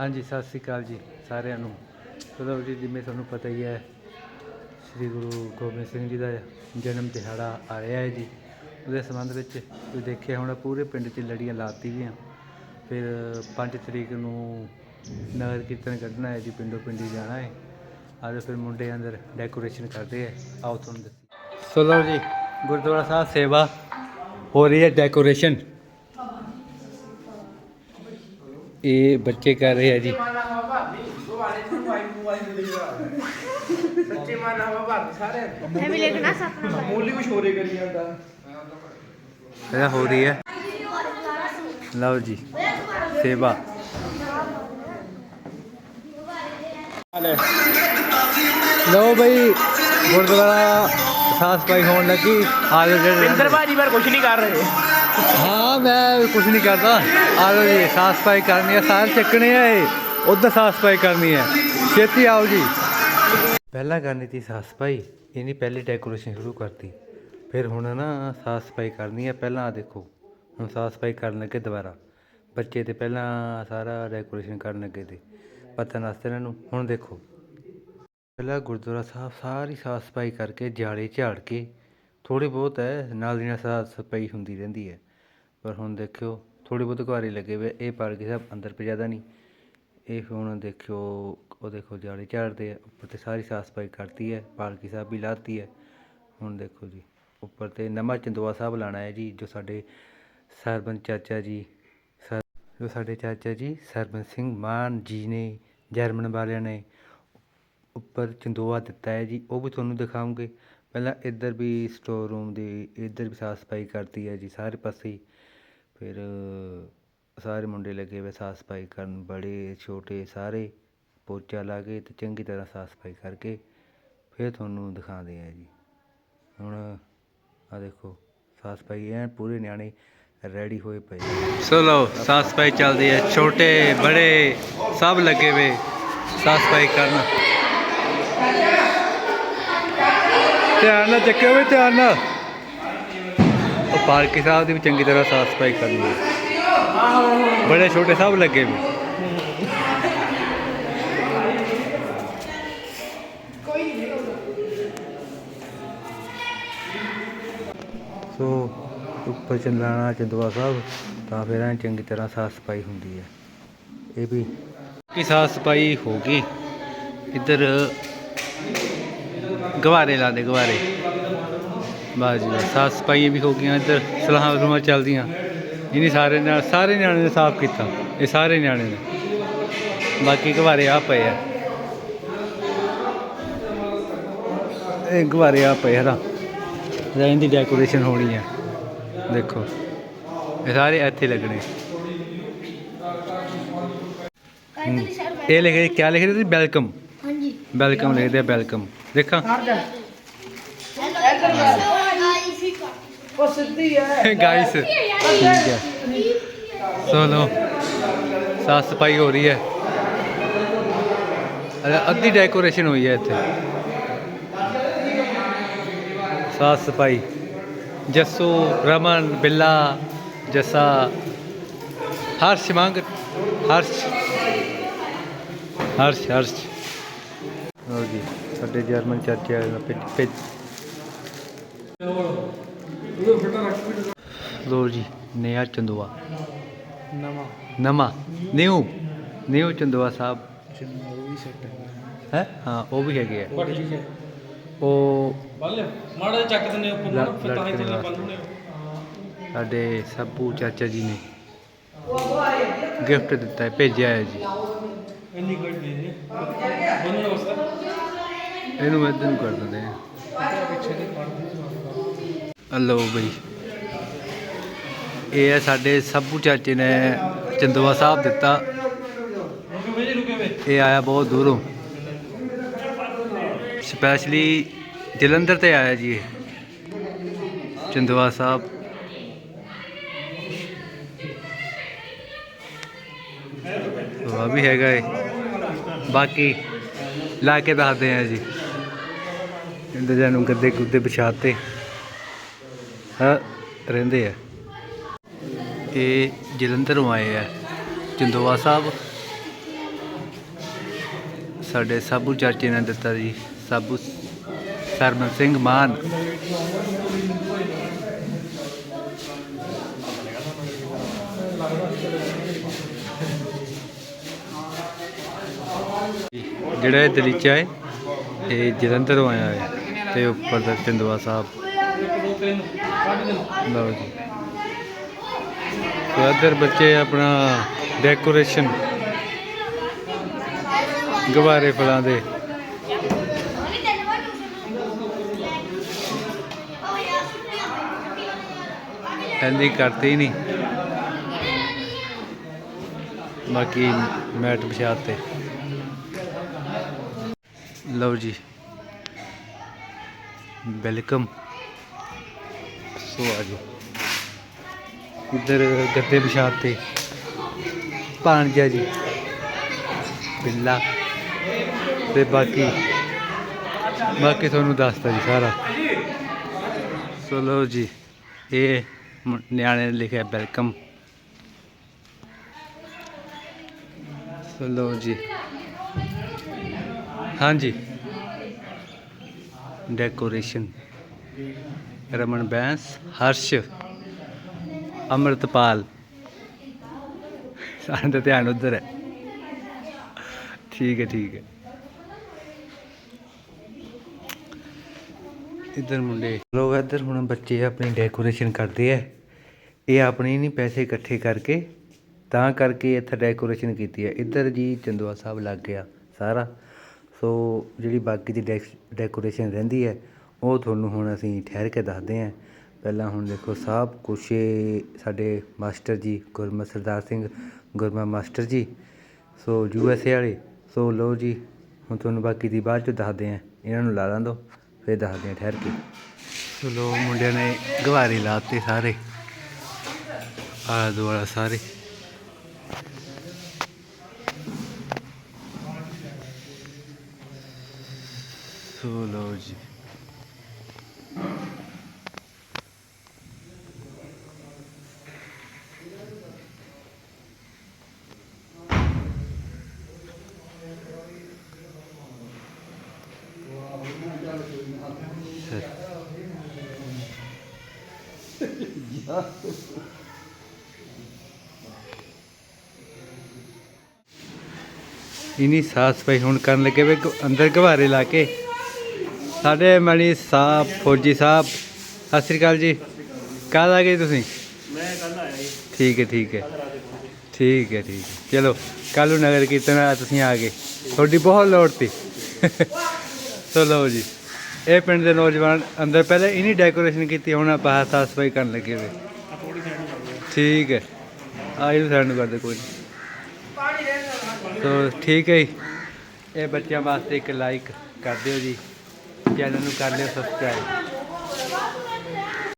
ਹਾਂਜੀ, ਸਤਿ ਸ੍ਰੀ ਅਕਾਲ ਜੀ ਸਾਰਿਆਂ ਨੂੰ। ਚਲੋ ਜੀ, ਜਿਵੇਂ ਤੁਹਾਨੂੰ ਪਤਾ ਹੀ ਹੈ, ਸ੍ਰੀ ਗੁਰੂ ਗੋਬਿੰਦ ਸਿੰਘ ਜੀ ਦਾ ਜਨਮ ਦਿਹਾੜਾ ਆ ਰਿਹਾ ਹੈ ਜੀ। ਉਹਦੇ ਸੰਬੰਧ ਵਿੱਚ ਤੁਸੀਂ ਦੇਖਿਆ ਹੋਣਾ, ਪੂਰੇ ਪਿੰਡ 'ਚ ਲੜੀਆਂ ਲਾਤੀ ਗਈਆਂ। ਫਿਰ 5 ਤਰੀਕ ਨੂੰ ਨਗਰ ਕੀਰਤਨ ਕੱਢਣਾ ਹੈ ਜੀ, ਪਿੰਡੋਂ ਪਿੰਡੀ ਜਾਣਾ ਹੈ। ਅੱਜ ਫਿਰ ਮੁੰਡੇ ਅੰਦਰ ਡੈਕੋਰੇਸ਼ਨ ਕਰਦੇ ਹੈ। ਆਓ ਤੁਹਾਨੂੰ ਦੱਸੀ। ਸੋ ਲਓ ਜੀ, ਗੁਰਦੁਆਰਾ ਸਾਹਿਬ ਸੇਵਾ ਹੋ ਰਹੀ ਹੈ ਡੈਕੋਰੇਸ਼ਨ ਸਪਨਾ ਮੂਲੀ ਕੁਛ ਹੋਰੇ ਕਰੀ ਜਾਂਦਾ ਇਹਦਾ ਹੋ ਰਹੀ ਹੈ ਲਓ ਜੀ ਸੇਵਾ ਲਓ ਬਈ ਗੁਰਦੁਆਰਾ ਸਾਫ਼ ਸਫ਼ਾਈ ਹੋਣ ਲੱਗੀ ਆ ਜਾਓ ਜਿਹੜੇ ਪਿੰਦਰ ਭਾਜੀ ਪਰ ਕੁਛ ਨਹੀਂ ਕਰ ਰਹੇ ਹਾਂ, ਮੈਂ ਕੁਝ ਨਹੀਂ ਕਰਦਾ। ਆ ਜਾਓ ਜੀ, ਸਾਫ਼ ਸਫ਼ਾਈ ਕਰਨੀ ਹੈ ਸਾਰੇ ਚੱਕਣੇ ਆ ਇਹ। ਉਧਰ ਸਾਫ਼ ਸਫ਼ਾਈ ਕਰਨੀ ਹੈ। ਛੇਤੀ ਆਓ ਜੀ। ਪਹਿਲਾਂ ਕਰਨੀ ਸੀ ਸਾਫ਼ ਸਫ਼ਾਈ ਇਹਨੇ ਪਹਿਲੀ ਡੈਕੋਰੇਸ਼ਨ ਸ਼ੁਰੂ ਕਰਤੀ। ਫਿਰ ਹੁਣ ਨਾ ਸਾਫ਼ ਸਫ਼ਾਈ ਕਰਨੀ ਹੈ, ਪਹਿਲਾਂ ਆ ਦੇਖੋ। ਹੁਣ ਸਾਫ਼ ਸਫ਼ਾਈ ਕਰਨ ਲੱਗੇ ਦੁਬਾਰਾ। ਬੱਚੇ ਤੇ ਪਹਿਲਾਂ ਸਾਰਾ ਡੈਕੋਰੇਸ਼ਨ ਕਰਨ ਲੱਗੇ ਤੇ ਪਤਾ ਨਸਤੇ ਇਹਨਾਂ ਨੂੰ। ਹੁਣ ਦੇਖੋ। ਪਹਿਲਾਂ ਗੁਰਦੁਆਰਾ ਸਾਹਿਬ ਸਾਰੀ ਸਾਫ਼ ਸਫ਼ਾਈ ਕਰਕੇ, ਜਾਲੇ ਝਾੜ ਕੇ ਥੋੜੀ ਬਹੁਤ ਹੈ, ਨਾਲ ਦੀ ਨਾਲ ਸਾਫ਼ ਸਫ਼ਾਈ ਹੁੰਦੀ ਰਹਿੰਦੀ ਹੈ। ਪਰ ਹੁਣ ਦੇਖਿਓ, ਥੋੜ੍ਹੀ ਬਹੁਤ ਘਾਰੀ ਲੱਗੇ ਵੇ ਇਹ ਪਾਲਕੀ ਸਾਹਿਬ ਅੰਦਰ ਪੇ ਜ਼ਿਆਦਾ ਨਹੀਂ। ਇਹ ਹੁਣ ਦੇਖਿਓ, ਉਹ ਦੇਖੋ ਜਾਲੇ ਝਾੜਦੇ ਆ, ਉੱਪਰ ਤੇ ਸਾਰੀ ਸਾਫ਼ ਸਫ਼ਾਈ ਕਰਤੀ ਹੈ, ਪਾਲਕੀ ਸਾਹਿਬ ਵੀ ਲਾਤੀ ਹੈ। ਹੁਣ ਦੇਖੋ ਜੀ, ਉੱਪਰ ਤੇ ਨਵਾਂ ਚੰਦੋਆ ਸਾਹਿਬ ਲਾਣਾ ਹੈ ਜੀ, ਜੋ ਸਾਡੇ ਸਰਪੰਚ ਚਾਚਾ ਜੀ, ਸਰ, ਜੋ ਸਾਡੇ ਚਾਚਾ ਜੀ ਸਰਪੰਚ ਸਿੰਘ ਮਾਨ ਜੀ ਨੇ, ਜਰਮਨ ਵਾਲਿਆਂ ਨੇ ਉੱਪਰ ਚੰਦੋਆ ਦਿੱਤਾ ਹੈ ਜੀ, ਉਹ ਵੀ ਤੁਹਾਨੂੰ ਦਿਖਾਉਂਗੇ। ਪਹਿਲਾਂ ਇੱਧਰ ਵੀ ਸਟੋਰ ਰੂਮ ਦੀ, ਇੱਧਰ ਵੀ ਸਾਫ਼ ਸਫ਼ਾਈ ਕਰਤੀ ਹੈ ਜੀ, ਸਾਰੇ ਪਾਸੇ ਹੀ। ਫਿਰ ਸਾਰੇ ਮੁੰਡੇ ਲੱਗੇ ਹੋਏ ਸਾਫ਼ ਸਫ਼ਾਈ ਕਰਨ, ਬੜੇ, ਛੋਟੇ ਸਾਰੇ ਪੋਚਾ ਲਾ ਕੇ ਅਤੇ ਚੰਗੀ ਤਰ੍ਹਾਂ ਸਾਫ਼ ਸਫ਼ਾਈ ਕਰਕੇ ਫਿਰ ਤੁਹਾਨੂੰ ਦਿਖਾਉਂਦੇ ਹਾਂ ਜੀ। ਹੁਣ ਆ ਦੇਖੋ, ਸਾਫ਼ ਸਫ਼ਾਈ ਐ ਪੂਰੇ ਨਿਆਣੇ ਰੈਡੀ ਹੋਏ ਪਏ ਸੋ ਲਓ, ਸਾਫ਼ ਸਫ਼ਾਈ ਚੱਲਦੀ ਹੈ। ਛੋਟੇ, ਬੜੇ ਸਭ ਲੱਗੇ ਹੋਏ ਸਾਫ਼ ਸਫ਼ਾਈ ਕਰਨ। ਧਿਆਨ ਨਾਲ ਚੱਕਿਓ ਵੀ, ਧਿਆਨ ਨਾਲ। ਪਾਲਕੀ ਸਾਹਿਬ ਦੀ ਵੀ ਚੰਗੀ ਤਰ੍ਹਾਂ ਸਾਫ਼ ਸਫ਼ਾਈ ਕਰਨੀ ਹੈ ਬੜੇ ਛੋਟੇ ਸਾਹਿਬ ਲੱਗੇ ਵੀ। ਸੋ ਉੱਪਰ ਚੰਦਰਾਣਾ ਚੰਦਵਾ ਸਾਹਿਬ, ਤਾਂ ਫਿਰ ਐਂ ਚੰਗੀ ਤਰ੍ਹਾਂ ਸਾਫ਼ ਸਫ਼ਾਈ ਹੁੰਦੀ ਹੈ। ਇਹ ਵੀ ਕੀ ਸਾਫ਼ ਸਫ਼ਾਈ ਹੋ ਗਈ। ਇੱਧਰ ਗਵਾਰੇ ਲਾ ਦੇ, ਗਵਾਰੇ। ਬਾਸ ਜੀ ਸਾਫ਼ ਸਫਾਈਆਂ ਵੀ ਹੋ ਗਈਆਂ ਇੱਧਰ ਸਲਾਹਾਂ ਰੂਮਾਂ ਚੱਲਦੀਆਂ। ਇਹਨੇ ਸਾਰੇ ਨਾਲ ਸਾਰੇ ਨਿਆਣੇ ਨੇ ਸਾਫ਼ ਕੀਤਾ ਇਹ ਸਾਰੇ ਨਿਆਣੇ ਨੇ। ਬਾਕੀ ਗਵਾਰੇ ਆ ਪਏ ਆ। ਇਹ ਗਵਾਰੇ ਆ ਪਏ ਹਰਾ ਰਹਿਣ ਦੀ ਡੈਕੋਰੇਸ਼ਨ ਹੋਣੀ ਹੈ ਦੇਖੋ ਇਹ ਸਾਰੇ ਇੱਥੇ ਲੱਗਣੇ। ਹਮ, ਇਹ ਲਿਖੇ ਕੀ ਲਿਖਦੇ ਸੀ ਵੈਲਕਮ। ਹਾਂਜੀ। ਵੈਲਕਮ ਲਿਖਦੇ ਆ ਵੈਲਕਮ। ਦੇਖਾਂ। ਉਹ ਸਿੱਧੀ ਹੈ ਗਾਇਸ ਠੀਕ ਹੈ ਸੋ ਲੋ ਸਾਫ਼ ਸਫ਼ਾਈ ਹੋ ਰਹੀ ਹੈ ਅਰੇ ਅੱਧੀ ਡੈਕੋਰੇਸ਼ਨ ਹੋਈ ਹੈ ਇੱਥੇ ਸਾਫ਼ ਸਫ਼ਾਈ ਜੱਸੂ ਰਮਨ ਬਿੱਲਾ ਜੱਸਾ ਹਰਸ਼ ਮੰਗ ਹਰਸ਼ ਹਰਸ਼ ਹਰਸ਼ ਲਓ ਜੀ ਸਾਡੇ ਜਰਮਨ ਚਾਚੇ ਵਾਲੇ ਨਾਲ ਭੇਜ ਭੇਜ ਲੋ ਜੀ ਨਿਆ ਚੰਦੂਆ। ਨਵਾਂ। ਨਵਾਂ। ਨਿਊ। ਨਿਊ ਚੰਦੂਆ ਸਾਹਿਬ। ਉਹ ਵੀ ਸੈੱਟ ਹੈ? ਹਾਂ ਉਹ ਵੀ ਹੈਗੇ ਆ। ਉਹ ਬੱਲ ਮਾੜਾ ਚੱਕ ਦਿੰਦੇ ਉੱਪਰ ਨੂੰ ਫਿਰ ਤਾਂ ਹੀ ਥੱਲੇ ਵਾਸਤੇ। ਬੰਨ੍ਹਣੇ ਸਾਡੇ ਸੱਬੂ ਚਾਚਾ ਜੀ ਨੇ ਗਿਫਟ ਦਿੱਤਾ ਹੈ ਭੇਜਿਆ ਹੈ ਜੀ। ਇੰਨੀ ਕੋਈ ਨਹੀਂ ਜੀ ਬੰਨ੍ਹਣ ਵਾਸਤੇ ਇਹਨੂੰ ਮੈਂ ਤੈਨੂੰ ਕਰ ਦਿੰਦੇ ਆ ਹਲੋ ਬਈ। ਇਹ ਹੈ ਸਾਡੇ ਸੱਬੂ ਚਾਚੇ ਨੇ ਚੰਦਵਾ ਸਾਹਿਬ ਦਿੱਤਾ। ਇਹ ਆਇਆ ਬਹੁਤ ਦੂਰੋਂ। ਸਪੈਸ਼ਲੀ ਜਲੰਧਰ ਤੇ ਆਇਆ ਜੀ ਇਹ। ਚੰਦਵਾ ਸਾਹਿਬ। ਉਹ ਵੀ ਹੈਗਾ ਏ ਬਾਕੀ ਲਾ ਕੇ ਦੱਸਦੇ ਆ ਜੀ। ਇੰਦਰ ਜੀ ਨੂੰ ਗੱਦੇ ਗੁੱਦੇ ਵਿਛਾਤੇ। ਰਹਿੰਦੇ ਆ। ਇਹ ਜਲੰਧਰੋਂ ਆਏ ਆ, ਚੰਦੋਆ ਸਾਹਿਬ। ਸਾਡੇ ਸਾਬੂ ਚਾਚੇ ਨੇ ਦਿੱਤਾ ਜੀ, ਸਾਬੂ ਸਰਮਨ ਸਿੰਘ ਮਾਨ। ਜਿਹੜਾ ਇਹ ਦਲੀਚਾ ਹੈ, ਇਹ ਜਲੰਧਰੋਂ ਆਇਆ ਹੈ, ਤੇ ਉੱਪਰ ਦਾ ਚੰਦਵਾ ਸਾਹਿਬ। ਲਓ ਜੀ। ਤੇ ਇੱਧਰ ਬੱਚੇ ਆਪਣਾ ਡੈਕੋਰੇਸ਼ਨ ਗਵਾਰੇ ਫੁੱਲਾਂ ਦੇ। ਐਂਦੀ ਕਰਤੀ ਨਹੀਂ ਬਾਕੀ ਮੈਟ ਵਿਛਾਤੇ ਲਓ ਜੀ। ਵੈਲਕਮ। ਸੋ ਆ ਜਾਓ। ਇੱਧਰ ਗੱਦੇ ਵਿਛਾਤੇ ਭਾਣਜਾ ਜੀ, ਬਿੱਲਾ ਤੇ ਬਾਕੀ ਬਾਕੀ ਤੁਹਾਨੂੰ ਦੱਸਦਾ ਜੀ ਸਾਰਾ। ਸੋ ਲਓ ਜੀ, ਇਹ ਨਿਆਣੇ ਨੇ ਲਿਖਿਆ ਵੈਲਕਮ। ਸੋ ਲਓ ਜੀ। ਹਾਂਜੀ। ਡੈਕੋਰੇਸ਼ਨ। ਰਮਨ ਬੈਂਸ, ਹਰਸ਼, ਅਮਰਤਪਾਲ। ਸਾਰਿਆਂ ਦਾ ਧਿਆਨ ਉਧਰ ਹੈ। ਠੀਕ ਹੈ ਠੀਕ ਹੈ। ਇੱਧਰ ਮੁੰਡੇ। ਲੋਕ ਇੱਧਰ ਹੁਣ ਬੱਚੇ ਆਪਣੀ ਡੈਕੋਰੇਸ਼ਨ ਕਰਦੇ ਆ। ਇਹ ਆਪਣੇ ਨਹੀਂ, ਪੈਸੇ ਇਕੱਠੇ ਕਰਕੇ। ਤਾਂ ਕਰਕੇ ਇੱਥੇ ਡੈਕੋਰੇਸ਼ਨ ਕੀਤੀ ਹੈ ਇੱਧਰ ਜੀ ਚੰਦਵਾ ਸਾਹਿਬ ਲੱਗ ਗਿਆ ਸਾਰਾ। ਸੋ ਜਿਹੜੀ ਬਾਕੀ ਦੀ ਡੈਕੋਰੇਸ਼ਨ ਰਹਿੰਦੀ ਹੈ ਉਹ ਤੁਹਾਨੂੰ ਹੁਣ ਅਸੀਂ ਠਹਿਰ ਕੇ ਦੱਸਦੇ ਹਾਂ। ਪਹਿਲਾਂ ਹੁਣ ਦੇਖੋ, ਸਭ ਕੁਛ ਸਾਡੇ master ji, Gurmat Sardar Singh Gurma master ji. So you S A ਵਾਲੇ, ਸੋ ਲਓ ਜੀ, ਹੁਣ ਤੁਹਾਨੂੰ ਬਾਕੀ ਦੀ ਬਾਅਦ ਚ ਦੱਸਦੇ ਹਾਂ। ਇਹਨਾਂ ਨੂੰ ਲਾ ਲਾਂ ਦੋ, ਫਿਰ ਦੱਸਦੇ ਹਾਂ ਠਹਿਰ ਕੇ। ਸੋ ਲੋ ਮੁੰਡਿਆਂ ਨੇ ਗਵਾਰੇ ਲਾਤੇ ਸਾਰੇ। ਆਲਾ ਦੁਆਲਾ ਸਾਰੇ। ਸੋ ਲਓ ਜੀ। ਇਨੀ ਸਾਫ਼ ਸਫ਼ਾਈ ਹੁਣ ਕਰਨ ਲੱਗੇ ਵੇ ਅੰਦਰ ਘਵਾਰੇ ਲਾ ਕੇ। ਸਾਡੇ ਮਣੀ ਸਾਹਿਬ ਫੌਜੀ ਸਾਹਿਬ ਸਤਿ ਸ੍ਰੀ ਅਕਾਲ ਜੀ। ਕਦ ਆ ਗਏ ਤੁਸੀਂ? ਮੈਂ ਕੱਲ ਆਇਆ ਜੀ। ਠੀਕ ਹੈ ਠੀਕ ਹੈ। ਠੀਕ ਹੈ ਠੀਕ ਹੈ। ਚਲੋ ਕੱਲ ਨੂੰ ਨਗਰ ਕੀਰਤਨ ਆ ਤੁਸੀਂ ਆ ਗਏ। ਤੁਹਾਡੀ ਬਹੁਤ ਲੋੜ ਸੋ। ਲਓ ਜੀ। ਇਹ ਪਿੰਡ ਦੇ ਨੌਜਵਾਨ ਅੰਦਰ ਪਹਿਲੇ ਇਨੀ ਡੈਕੋਰੇਸ਼ਨ ਕੀਤੀ, ਹੁਣ ਆਪਾਂ ਸਾਫ਼ ਸਫ਼ਾਈ ਕਰਨ ਲੱਗੇ ਵੇ। ਠੀਕ ਹੈ। ਆ ਇਹਨੂੰ ਸਾਈਡ ਨੂੰ ਕਰਦੇ ਕੋਈ ਨਹੀਂ ਠੀਕ ਹੈ ਜੀ। ਇਹ ਬੱਚਿਆਂ ਵਾਸਤੇ ਇੱਕ ਲਾਈਕ ਕਰ ਦਿਓ ਜੀ। ਚੈਨਲ ਨੂੰ ਕਰ ਲਿਓ ਸਬਸਕ੍ਰਾਈਬ